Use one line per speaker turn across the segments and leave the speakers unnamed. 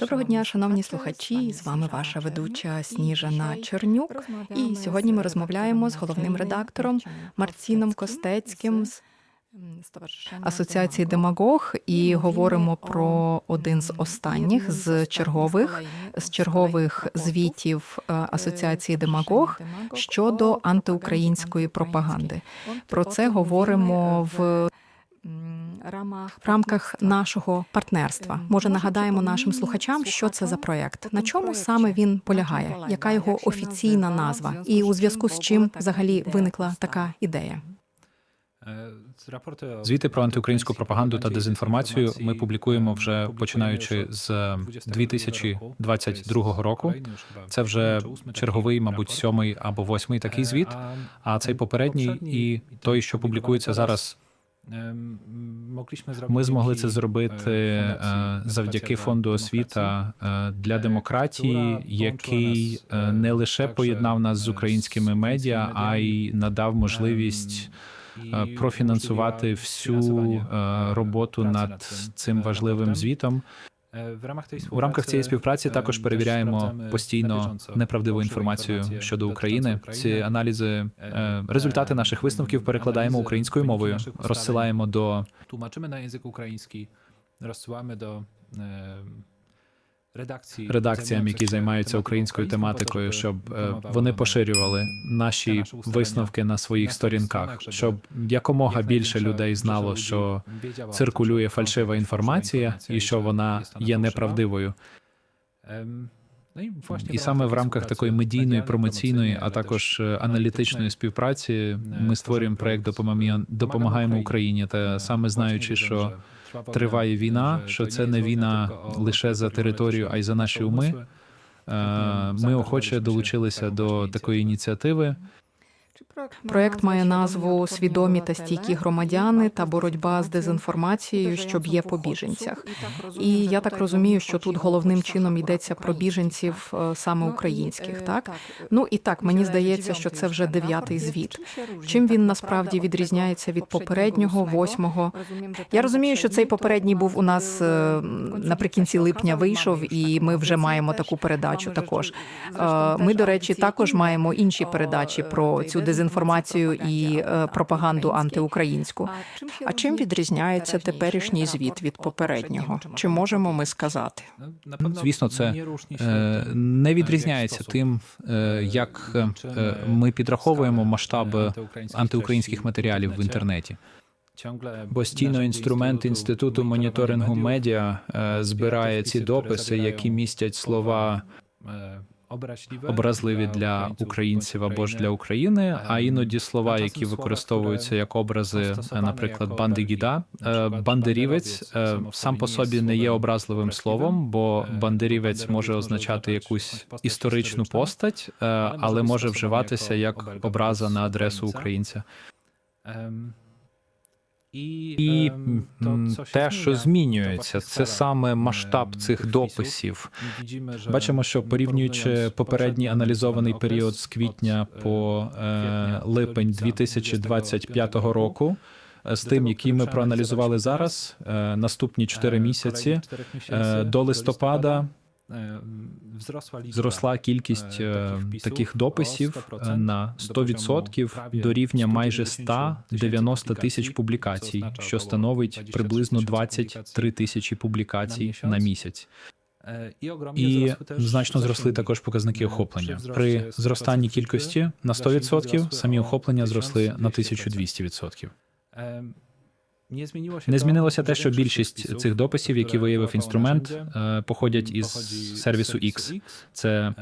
Доброго дня, шановні слухачі. З вами ваша ведуча Сніжана Чернюк. І сьогодні ми розмовляємо з головним редактором Марціном Костецьким з Асоціації Демагог і говоримо про один з останніх з чергових з чергових звітів е, Асоціації Демагог щодо антиукраїнської пропаганди. Про це говоримо в в рамках нашого партнерства. Може, нагадаємо нашим слухачам, що це за проект, на чому саме він полягає, яка його офіційна назва, і у зв'язку з чим взагалі виникла така ідея.
Звіти про антиукраїнську пропаганду та дезінформацію ми публікуємо вже починаючи з 2022 року. Це вже черговий, мабуть, сьомий або восьмий такий звіт. А цей попередній і той, що публікується зараз. Ми змогли це зробити е, завдяки фонду освіта е, для демократії, який е, не лише поєднав нас з українськими медіа, а й надав можливість е, профінансувати всю е, роботу над цим важливим звітом. У рамках цієї співпраці також перевіряємо постійно неправдиву інформацію щодо України. Ці аналізи, е, результати наших висновків перекладаємо українською мовою, розсилаємо до
тлумачимо на язик український, розсилаємо редакції,
редакціям, які займаються українською тематикою, щоб е, вони поширювали наші висновки на своїх сторінках, щоб якомога більше людей знало, що циркулює фальшива інформація і що вона є неправдивою. І саме в рамках такої медійної, промоційної, а також е, аналітичної співпраці, ми створюємо проект «Допомагаємо- допомагаємо Україні. Та саме знаючи, що триває війна, що це не війна лише за територію, а й за наші уми. е, Ми охоче долучилися до такої ініціативи.
Проект має назву Свідомі та стійкі громадяни та боротьба з дезінформацією, що б'є по біженцях. І я так розумію, що тут головним чином йдеться про біженців е, саме українських, так ну і так мені здається, що це вже дев'ятий звіт. Чим він насправді відрізняється від попереднього, восьмого? Я розумію, що цей попередній був у нас е, наприкінці липня вийшов, і ми вже маємо таку передачу. Також Е, ми, до речі, також маємо інші передачі про цю дезінформацію і е, пропаганду антиукраїнську. А чим відрізняється теперішній звіт від попереднього? Чи можемо ми сказати?
Ну, Звісно, це е, не відрізняється тим, е, як е, ми підраховуємо масштаби антиукраїнських матеріалів в інтернеті. Постійно інструмент інституту моніторингу медіа е, збирає ці дописи, які містять слова образливі для українців або ж для України, а іноді слова, які використовуються як образи, е, наприклад, бандигіда. Е, Бандерівець е, сам по собі не є образливим словом, бо бандерівець може означати якусь історичну постать, але може вживатися як образа на адресу українця. І м, те, що змінюється, це саме масштаб цих дописів. Бачимо, що порівнюючи попередній аналізований період з квітня по е, липень 2025 року. е, З тим, який ми проаналізували зараз, е, наступні 4 місяці е, до листопада зросла кількість е, таких дописів е, на 100% до рівня майже 190 тисяч публікацій, що становить приблизно 23 тисячі публікацій на місяць. І значно зросли також показники охоплення. При зростанні кількості на 100% самі охоплення зросли на 1200%. Не змінилося те, що більшість цих дописів, які виявив інструмент, е, походять із сервісу X. Це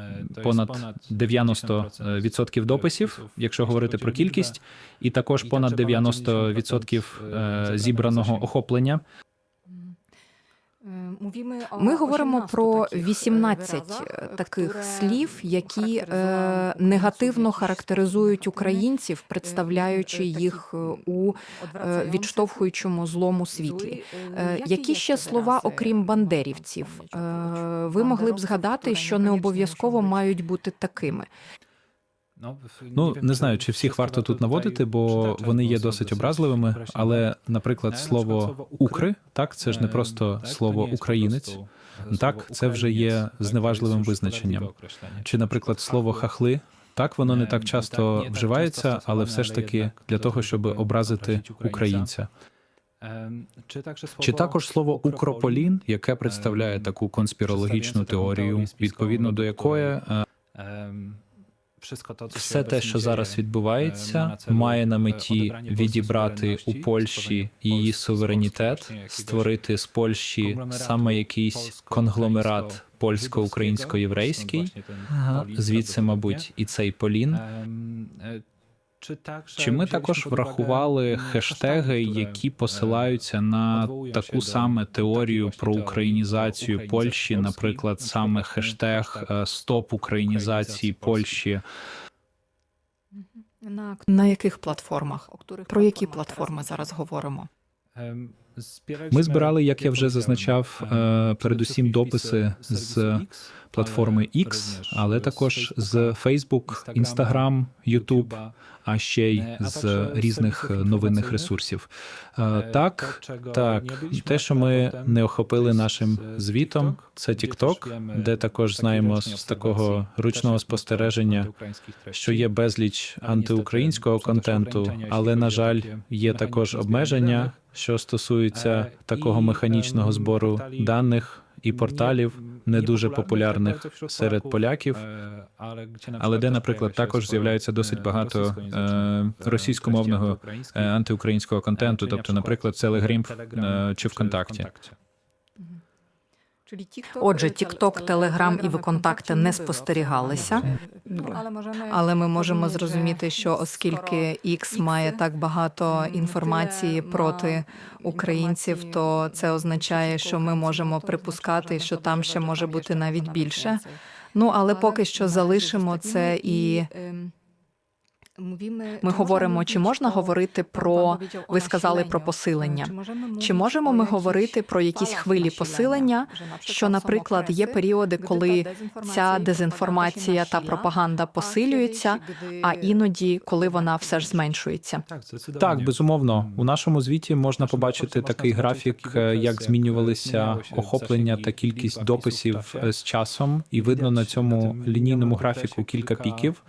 понад 90% дописів, якщо говорити про кількість, і також понад 90% е, зібраного охоплення.
Ми говоримо про 18 таких слів, які е, негативно характеризують українців, представляючи їх е, у е, відштовхуючому злому світлі. Е, які ще слова, окрім бандерівців, е, ви могли б згадати, що не обов'язково мають бути такими?
Ну не знаю, чи всіх варто тут наводити, бо вони є досить образливими. Але, наприклад, слово укри, так це ж не просто слово українець. Так, це вже є зневажливим визначенням. Чи, наприклад, слово хахли. Так, воно не так часто вживається, але все ж таки для того, щоб образити українця. Чи також слово укрополін, яке представляє таку конспірологічну теорію, відповідно до якої е, все те, що зараз відбувається, має на меті відібрати у Польщі її суверенітет, створити з Польщі саме якийсь конгломерат польсько-українсько-єврейський, звідси, мабуть, і цей полін. Чи ми також врахували хештеги, які посилаються на таку саме теорію про українізацію Польщі, наприклад, саме хештег е, Стоп українізації Польщі?
На яких платформах? Про які платформи зараз говоримо?
Ми збирали, як я вже зазначав, е, передусім дописи з платформи X, але також з Facebook, Instagram, YouTube, а ще й з різних новинних ресурсів. Е, Так, так, те, що ми не охопили нашим звітом, це TikTok, де також знаємо з такого ручного спостереження, що є безліч антиукраїнського контенту, але на жаль, є також обмеження, що стосуються такого механічного збору даних і порталів, не дуже популярних серед поляків.
але де, наприклад, також з'являється досить багато е, російськомовного
е, антиукраїнського контенту, тобто, наприклад, е, чи ВКонтакті.
Отже, TikTok, Telegram і ВКонтакте не спостерігалися, але ми можемо зрозуміти, що оскільки X має так багато інформації проти українців, то це означає, що ми можемо припускати, що там ще може бути навіть більше. Ну але поки що залишимо це і. Ми говоримо, чи можна говорити про ви сказали про посилення? Чи можемо ми говорити про якісь хвилі посилення? Що, наприклад, є періоди, коли ця дезінформація та пропаганда посилюється, а іноді, коли вона все ж зменшується.
Так, безумовно. У нашому звіті можна побачити такий графік, е, як змінювалися охоплення та кількість дописів е, з часом, і видно на цьому лінійному графіку кілька піків.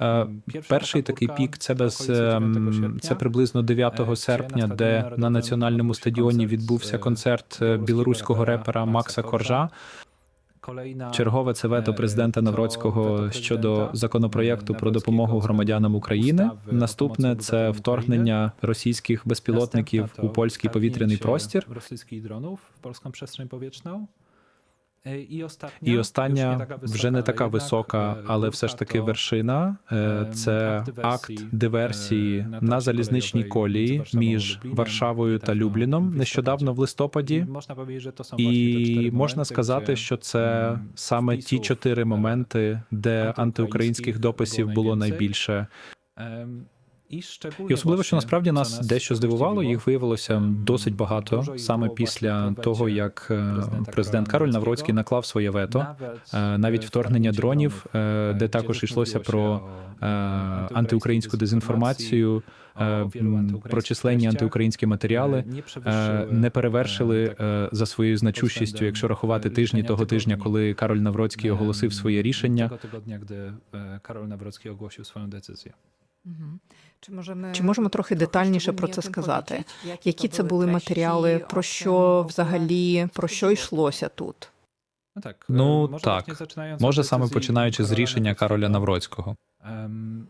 Е, Перший такий пік це без ем, це приблизно 9 серпня, де на національному стадіоні відбувся концерт е, білоруського репера Макса Коржа. Чергове це вето президента Навроцького щодо законопроєкту про допомогу громадянам України. Наступне це вторгнення російських безпілотників у польський повітряний простір. І остання вже не така висока, але все ж таки вершина. е, Це акт диверсії на залізничній колії між Варшавою та Любліном нещодавно в листопаді. І можна сказати, що це саме ті чотири моменти, де антиукраїнських дописів було найбільше. І особливо, що насправді нас дещо здивувало, їх виявилося досить багато саме після того, як е, президент Кароль Навроцький наклав своє вето, е, навіть вторгнення дронів, е, де також йшлося про е, антиукраїнську дезінформацію, е, про численні антиукраїнські матеріали. е, Не перевершили е, за своєю значущістю, якщо рахувати тижні того тижня, коли Кароль Навроцький оголосив своє рішення.
Tego tygodnia, gdy e, Karol Ogłosił swoją.
Чи можемо трохи детальніше про це сказати? Які це були матеріали? Про що взагалі про що йшлося тут?
No tak.
Ну, tak.
właśnie zaczynając
Може саме починаючи з рішення Кароля Навроцького.
Ем,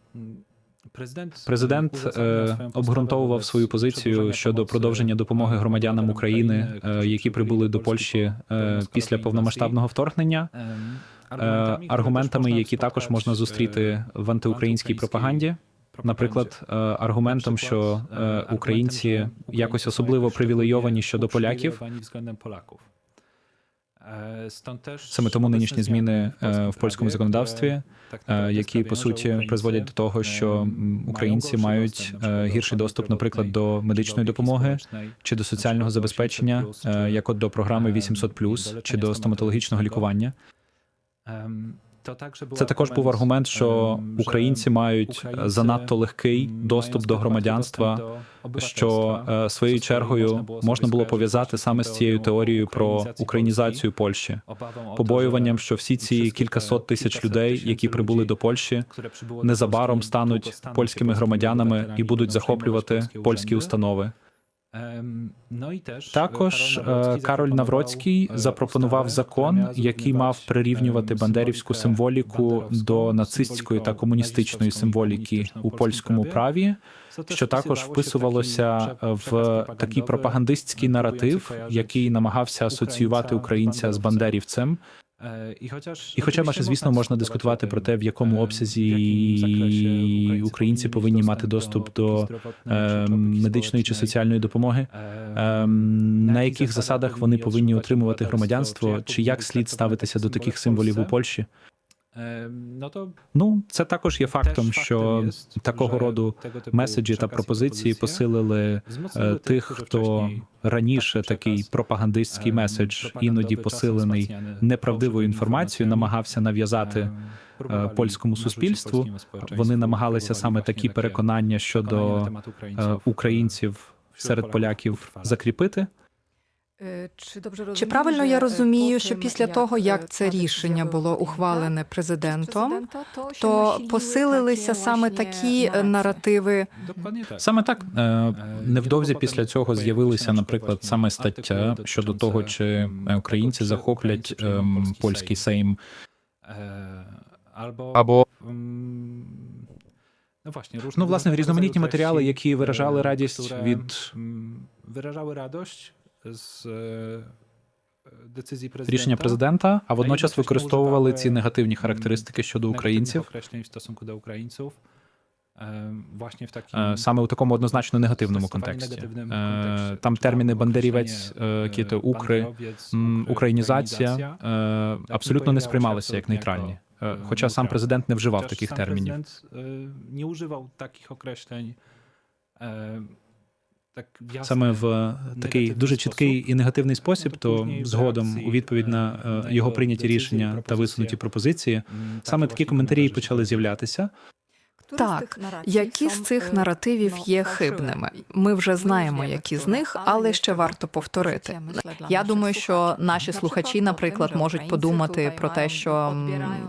Президент,
Президент е, обґрунтовував свою позицію щодо продовження допомоги громадянам України, е, які прибули до Польщі е, після повномасштабного вторгнення,
ем,
е, аргументами, які також можна зустріти в антиукраїнській пропаганді. Наприклад, е, аргументом, що е, українці якось особливо привілейовані щодо поляків. Саме тому нинішні зміни е, в польському законодавстві, е, які по суті призводять до того, що українці мають е, гірший доступ, наприклад, до медичної допомоги чи до соціального забезпечення, е, як от до програми 800+, чи до стоматологічного лікування.
Ем, Це також був аргумент, що українці мають занадто легкий доступ до громадянства, що е, своєю чергою можна було пов'язати саме з цією теорією про українізацію Польщі, побоюванням, що всі ці кількасот тисяч людей, які прибули до Польщі, незабаром стануть польськими громадянами і будуть захоплювати польські установи. Також Кароль Навроцький запропонував закон, який мав прирівнювати бандерівську символіку до нацистської та комуністичної символіки у польському праві, що також вписувалося в такий пропагандистський наратив, який намагався асоціювати українця з бандерівцем. І хоча, баже, звісно, можна дискутувати про те, в якому обсязі українці повинні мати доступ до е, медичної чи соціальної допомоги, е, на яких засадах вони повинні отримувати громадянство, чи як слід ставитися до таких символів у Польщі. Ну, це також є фактом, що такого роду меседжі та пропозиції посилили е, тих, хто раніше такий пропагандистський меседж, іноді посилений неправдивою інформацією, намагався нав'язати е, польському суспільству. Вони намагалися саме такі переконання щодо е, українців серед поляків закріпити.
Чи правильно я розумію, що після того, як це рішення було ухвалене президентом, то посилилися саме такі е, наративи?
Саме так Е, невдовзі після цього з'явилися, наприклад, саме стаття щодо того, чи е, українці захоплять ем, польський сейм.
Або
Ну, власне, різноманітні матеріали, які виражали радість від
виражали радість з децизії
рішення президента, а водночас використовували ці негативні характеристики щодо українців.
Е,
е, саме у такому однозначно негативному контексті. Е. Там терміни бандерівець, кіти укри, українізація е, абсолютно не сприймалися як нейтральні. Е, Хоча сам президент не вживав таких термінів.
Prezydent e, nie używał
Саме в такий дуже чіткий і негативний спосіб, то згодом у відповідь на
е,
е,
на
його прийняті рішення та висунуті пропозиції, саме
такі
коментарі почали з'являтися.
Так, які з цих наративів є хибними? Ми вже знаємо, які з них, але ще варто повторити. Я думаю, що наші слухачі, наприклад, можуть подумати про те, що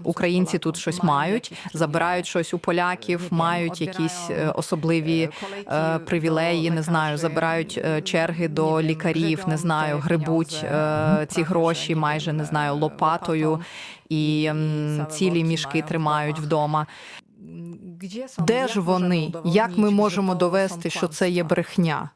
українці тут щось мають, забирають щось у поляків, мають якісь е, особливі е, привілеї, не знаю, забирають е, черги до лікарів, не знаю, грибуть е, ці гроші, майже не знаю, лопатою і цілі мішки тримають вдома. Де ж вони? Як ми можемо довести, що це є брехня?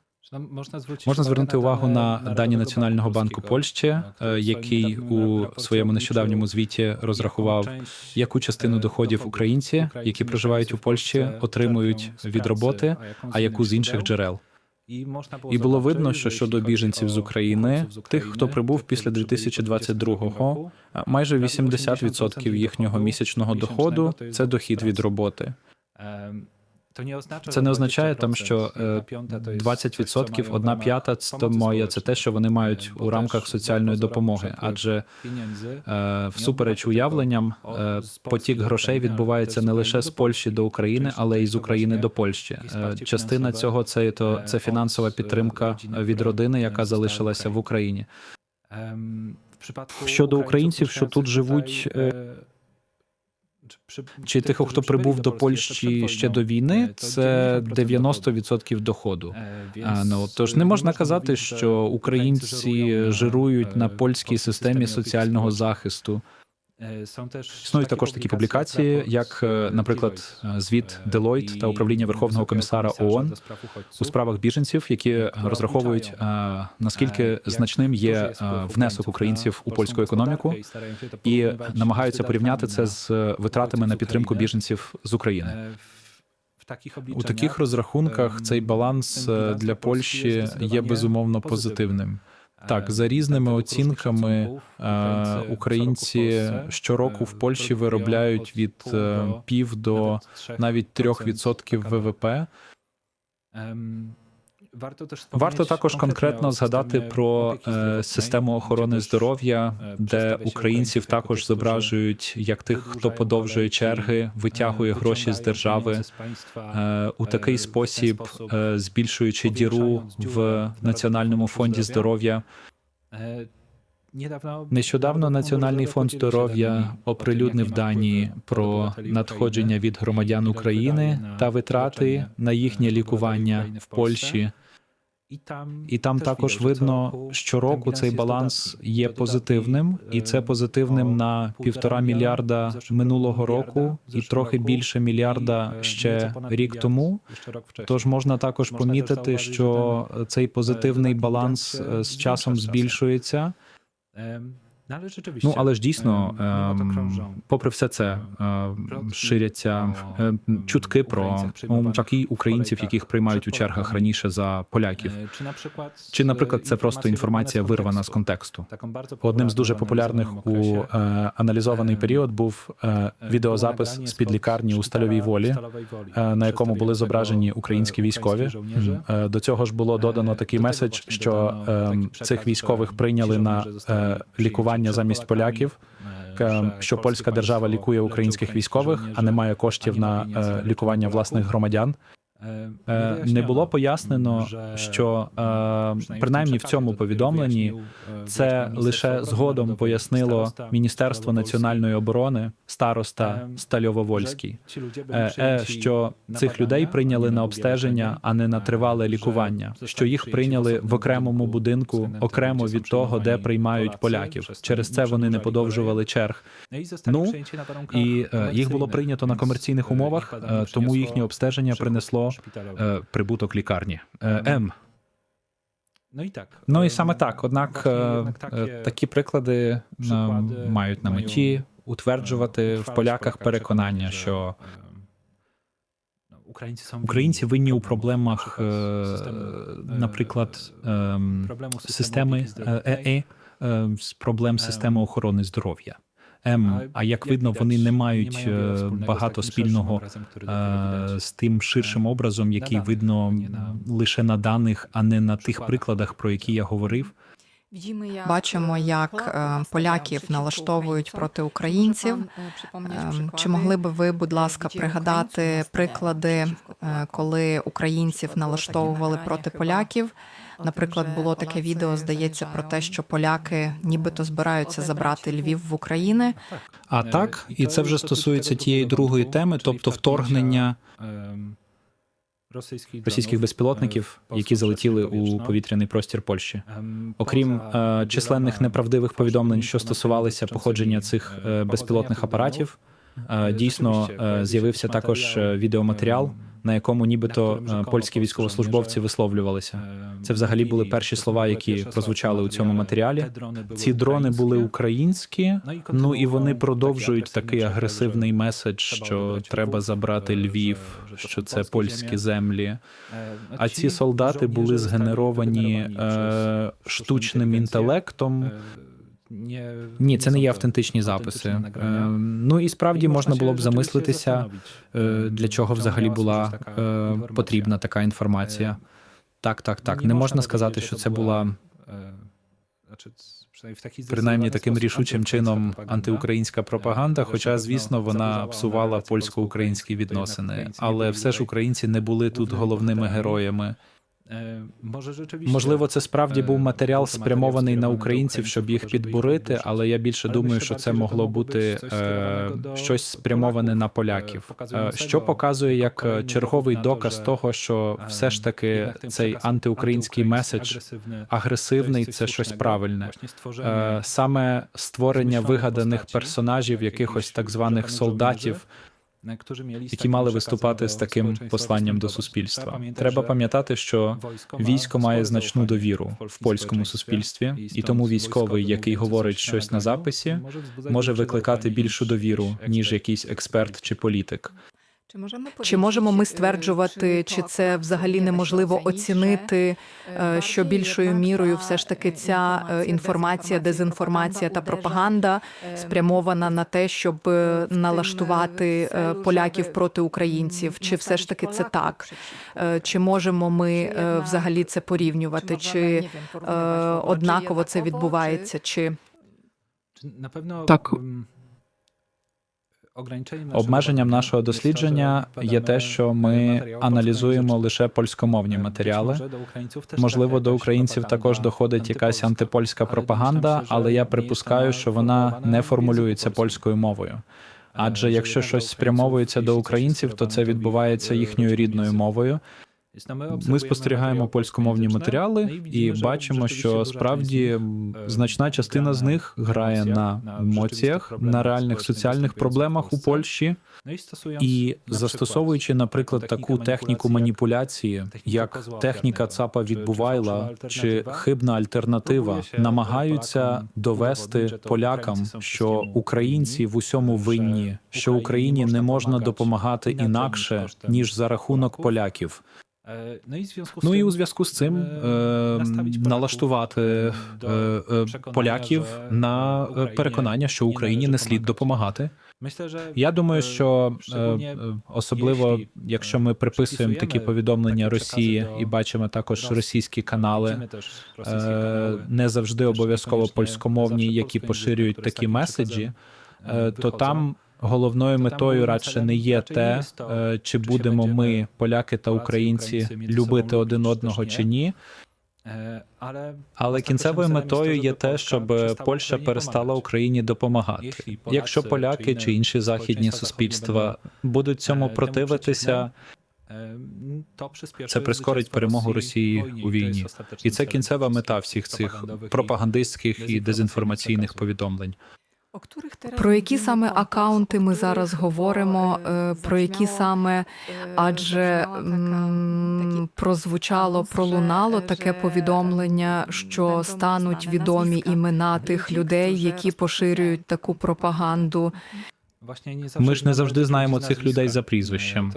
Можна звернути увагу на дані Національного банку Польщі, е, який у своєму нещодавньому звіті розрахував, яку частину доходів українці, які проживають у Польщі, отримують від роботи, а яку з інших джерел. І було видно, що щодо біженців з України, тих, хто прибув після 2022-го, а майже 80% їхнього місячного доходу це дохід від роботи. Це не означає там, що е, 20%, одна п'ята то моє це те, що вони мають у рамках соціальної допомоги, адже е, всупереч уявленням, е, потік грошей відбувається не лише з Польщі до України, але й з України до Польщі. Е, Частина цього це то це фінансова підтримка від родини, яка залишилася в Україні.
Щодо українців, що тут живуть, е,
Чи тих, хто прибув до Польщі ще до війни, це 90% доходу. А, ну тож не можна казати, що українці жирують на польській системі соціального захисту. Існують також такі публікації, як, е, наприклад, е, звіт Deloitte та управління Верховного комісара ООН у справах біженців, які розраховують е, наскільки значним є е, внесок українців у польську економіку, і намагаються порівняти це з е, витратами на підтримку біженців з України. У таких розрахунках цей баланс е, для Польщі є безумовно позитивним. Так, за різними оцінками, е, українці щороку в Польщі виробляють від е, пів до навіть 3% ВВП.
Варто
також конкретно згадати про систему охорони здоров'я, де українців також зображують як тих, хто подовжує черги, витягує гроші з держави. У такий спосіб, збільшуючи діру в Національному фонді здоров'я. Нещодавно Національний фонд здоров'я оприлюднив дані про надходження від громадян України та витрати на їхнє лікування в Польщі. І там також видно, що року цей баланс є позитивним, і це позитивним на півтора мільярда минулого року, і трохи більше мільярда ще рік тому. Тож можна також помітити, що цей позитивний баланс е, з часом збільшується. Ну але ж дійсно, ем, попри все це, ем, ширяться е, чутки про такі українців, яких приймають у чергах раніше за поляків.
Чи, наприклад,
Чи, наприклад, це просто інформація вирвана з контексту? Одним з дуже популярних у е, аналізований період був е, відеозапис з під лікарні у стальовій волі, е, на якому були зображені українські військові. Е, До цього ж було додано такий меседж, що е, цих військових прийняли на е, лікування замість поляків. е, Що польська держава лікує українських військових, а не має коштів на е, лікування власних громадян. Е, Не було пояснено, що е, принаймні в цьому повідомленні це лише згодом пояснило Міністерство національної оборони староста Стальово-Вольський. Е, е, що цих людей прийняли на обстеження, а не на тривале лікування. Що їх прийняли в окремому будинку, окремо від того, де приймають поляків. Через це вони не подовжували черг.
Ну
І е, їх було прийнято на комерційних умовах, е, тому їхнє обстеження принесло е, прибуток лікарні. Е, М.
Ну і так.
Ну і саме так. Однак е, е, такі приклади мають на меті утверджувати в поляках переконання, що українці винні у проблемах, е, наприклад, ем, системи е, ЕЕ, е, з проблем системи охорони здоров'я. М, а як видно, вони не мають е, багато спільного е, з тим ширшим образом, який видно лише на даних, а не на тих прикладах, про які я говорив.
Бачимо, як е, поляків налаштовують проти українців. Ем, Чи могли би ви, будь ласка, пригадати приклади, е, коли українців налаштовували проти поляків? Наприклад, було таке відео, здається, про те, що поляки нібито збираються забрати Львів в Україну.
А так, і це вже стосується тієї другої теми, тобто вторгнення російських безпілотників, які залетіли у повітряний простір Польщі. Окрім е, численних неправдивих повідомлень, що стосувалися походження цих е, безпілотних апаратів, е, дійсно е, з'явився також е, відеоматеріал, на якому нібито е, польські військовослужбовці висловлювалися. Це взагалі були перші слова, які прозвучали у цьому матеріалі. Ці дрони були українські, ну і вони продовжують такий агресивний меседж, що треба забрати Львів, що це польські землі. А ці солдати були згенеровані е, штучним інтелектом. Ні, це не є автентичні записи. Е, ну і справді можна було б замислитися, е, для чого взагалі була е, потрібна така інформація. Так, так, так. Не можна сказати, що це була принаймні таким рішучим чином антиукраїнська пропаганда. Хоча, звісно, вона псувала польсько-українські відносини, але все ж українці не були тут головними героями. Можливо, це справді був матеріал спрямований на українців, щоб їх підбурити, але я більше думаю, що це могло бути е, щось спрямоване на поляків, Е, що показує як е, черговий доказ того, що все ж таки цей антиукраїнський меседж агресивний це щось правильне. Е, Саме створення вигаданих персонажів, якихось так званих солдатів, які мали виступати з таким посланням до суспільства. Треба пам'ятати, що військо має значну довіру в польському суспільстві, і тому військовий, який говорить щось на записі, може викликати більшу довіру ніж якийсь експерт чи політик.
Чи можемо ми стверджувати, чи це взагалі неможливо оцінити, е, що більшою мірою все ж таки ця е, інформація, дезінформація та пропаганда спрямована на те, щоб е, налаштувати е, поляків проти українців? Чи все ж таки це так? Е, Чи можемо ми е, взагалі це порівнювати? Чи е, однаково це відбувається? Чи
Czy Na pewno
Tak.
м, ograniczенням нашого
Обмеженням нашого дослідження є те, що ми аналізуємо лише польськомовні матеріали.
Українців теж
Можливо, до українців також доходить якась
антипольська.
пропаганда, але я припускаю, що вона не формулюється польською мовою. Адже
Е,
якщо щось спрямовується до
українців,
то це відбувається їхньою рідною мовою. Ми спостерігаємо польськомовні матеріали і бачимо, що справді значна частина з них грає на емоціях, на реальних соціальних проблемах у Польщі. І застосовуючи, наприклад, таку техніку маніпуляції, як техніка ЦАПа відбувайла чи хибна альтернатива, намагаються довести полякам, що українці в усьому винні, що Україні не можна допомагати інакше ніж за рахунок поляків. Ну і у зв'язку з цим е, налаштувати е, е, поляків на е, переконання, що Україні не слід допомагати. Я думаю, що е, е, особливо якщо ми приписуємо такі повідомлення Росії і бачимо також російські канали, е, не завжди обов'язково польськомовні, які поширюють такі меседжі, е, то там. Головною метою радше не є те, е, чи будемо ми, поляки та українці, любити один одного чи ні. Але кінцевою метою є те, щоб Польща перестала Україні допомагати. Якщо поляки чи інші західні суспільства будуть цьому противитися,
це прискорить перемогу Росії у війні.
і це кінцева мета всіх цих пропагандистських і дезінформаційних повідомлень.
Про які саме акаунти ми зараз говоримо? е, Про які саме адже м, прозвучало, пролунало таке повідомлення, що стануть відомі імена тих людей, які поширюють таку пропаганду.
Ми ж не завжди знаємо цих людей за прізвищем.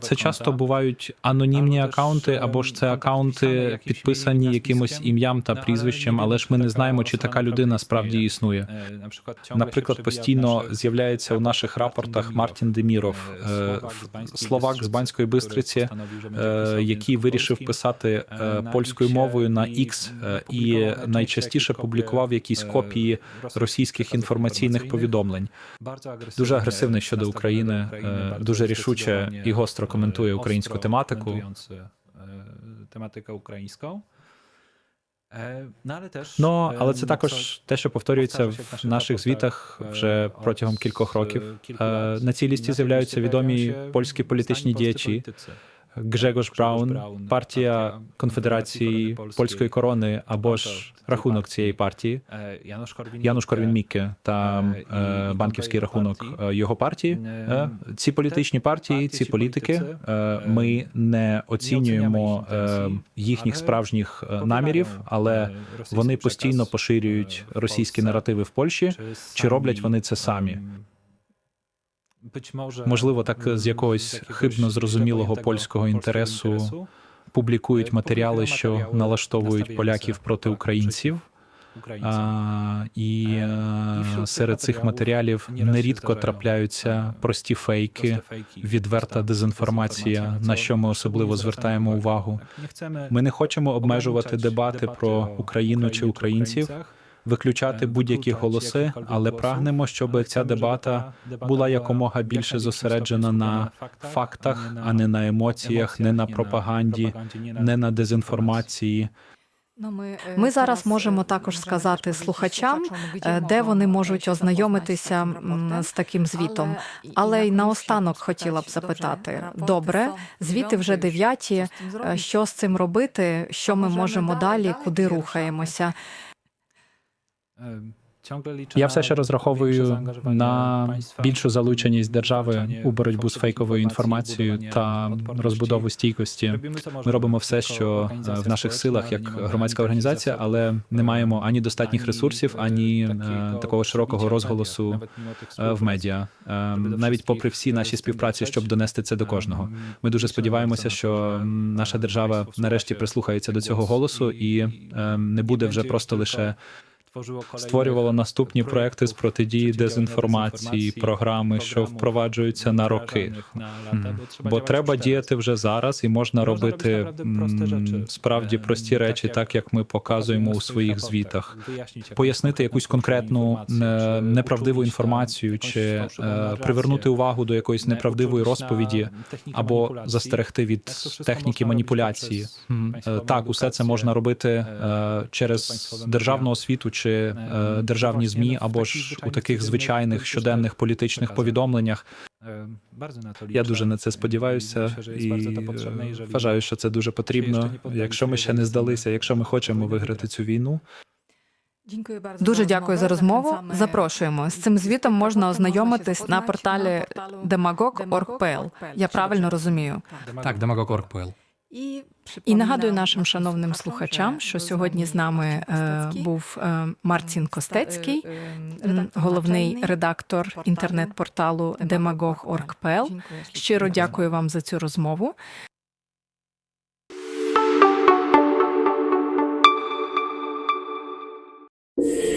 Це часто бувають анонімні акаунти, або ж це акаунти підписані якимось ім'ям та прізвищем, але ж ми не знаємо, чи така людина справді існує. Наприклад, постійно з'являється у наших рапортах Мартін Деміров, е, словак з Банської Бистриці, е, який вирішив писати е, польською мовою на X е, і найчастіше публікував якісь копії російських інформаційних повідомлень.
Дуже агресивний щодо України, е, дуже рішуче і гостро коментує українську тематику. Тематика українська.
Ну, але це також те, що повторюється в наших звітах вже протягом кількох років. Е, На цій лісті з'являються відомі польські політичні діячі. Гжегош Браун, партія Конфедерації польської корони або ж рахунок цієї партії.
Януш
Корвін-Мікке та е, банківський рахунок е, його партії. Е, Ці політичні партії, ці політики, е, ми не оцінюємо е, їхніх справжніх е, намірів, але вони постійно поширюють російські наративи в Польщі. Чи роблять вони це самі?
Можливо, так з якогось хибно зрозумілого польського інтересу
Публікують матеріали, що налаштовують поляків проти українців. А, і е, серед цих матеріалів нерідко трапляються прості фейки, відверта дезінформація, на що ми особливо звертаємо увагу. Ми не хочемо обмежувати дебати про Україну чи українців, виключати будь-які голоси, але прагнемо, щоб ця дебата була якомога більше зосереджена на фактах, а не на емоціях, не на пропаганді, не на дезінформації.
Ми зараз можемо також сказати слухачам, е, де вони можуть ознайомитися з таким звітом. Але й наостанок хотіла б запитати: добре, звіти вже дев'яті. е, Що з цим робити? Що ми можемо далі? Куди рухаємося?
Я все ще розраховую на більшу залученість держави у боротьбу з фейковою інформацією та розбудову стійкості. Ми робимо все, що в наших силах як громадська організація, але не маємо ані достатніх ресурсів, ані такого широкого розголосу в медіа. Навіть попри всі наші співпраці, щоб донести це до кожного. Ми дуже сподіваємося, що наша держава нарешті прислухається до цього голосу і не буде вже просто лише створювала наступні проекти з протидії дезінформації, програми, що впроваджуються на роки. Бо треба діяти вже зараз, і можна робити справді прості речі, так як ми показуємо у своїх звітах. Пояснити якусь конкретну е, неправдиву інформацію, чи е, привернути увагу до якоїсь неправдивої розповіді, або застерегти від техніки маніпуляції. Е, Так, усе це можна робити е, через державну освіту чи е, державні змі, або ж у таких звичайних щоденних політичних повідомленнях. Я дуже на це сподіваюся і е, вважаю, що це дуже потрібно. Якщо ми ще не здалися, якщо ми хочемо виграти цю війну,
Дуже дякую за розмову. Запрошуємо з цим звітом можна ознайомитись на порталі demagog.org.pl. Я правильно розумію.
Так, демагог.org.pl.
І нагадую нашим шановним слухачам, що сьогодні з нами е, був е, Мартін Костецький, головний редактор інтернет-порталу demagog.org.pl. Щиро дякую вам за цю розмову. you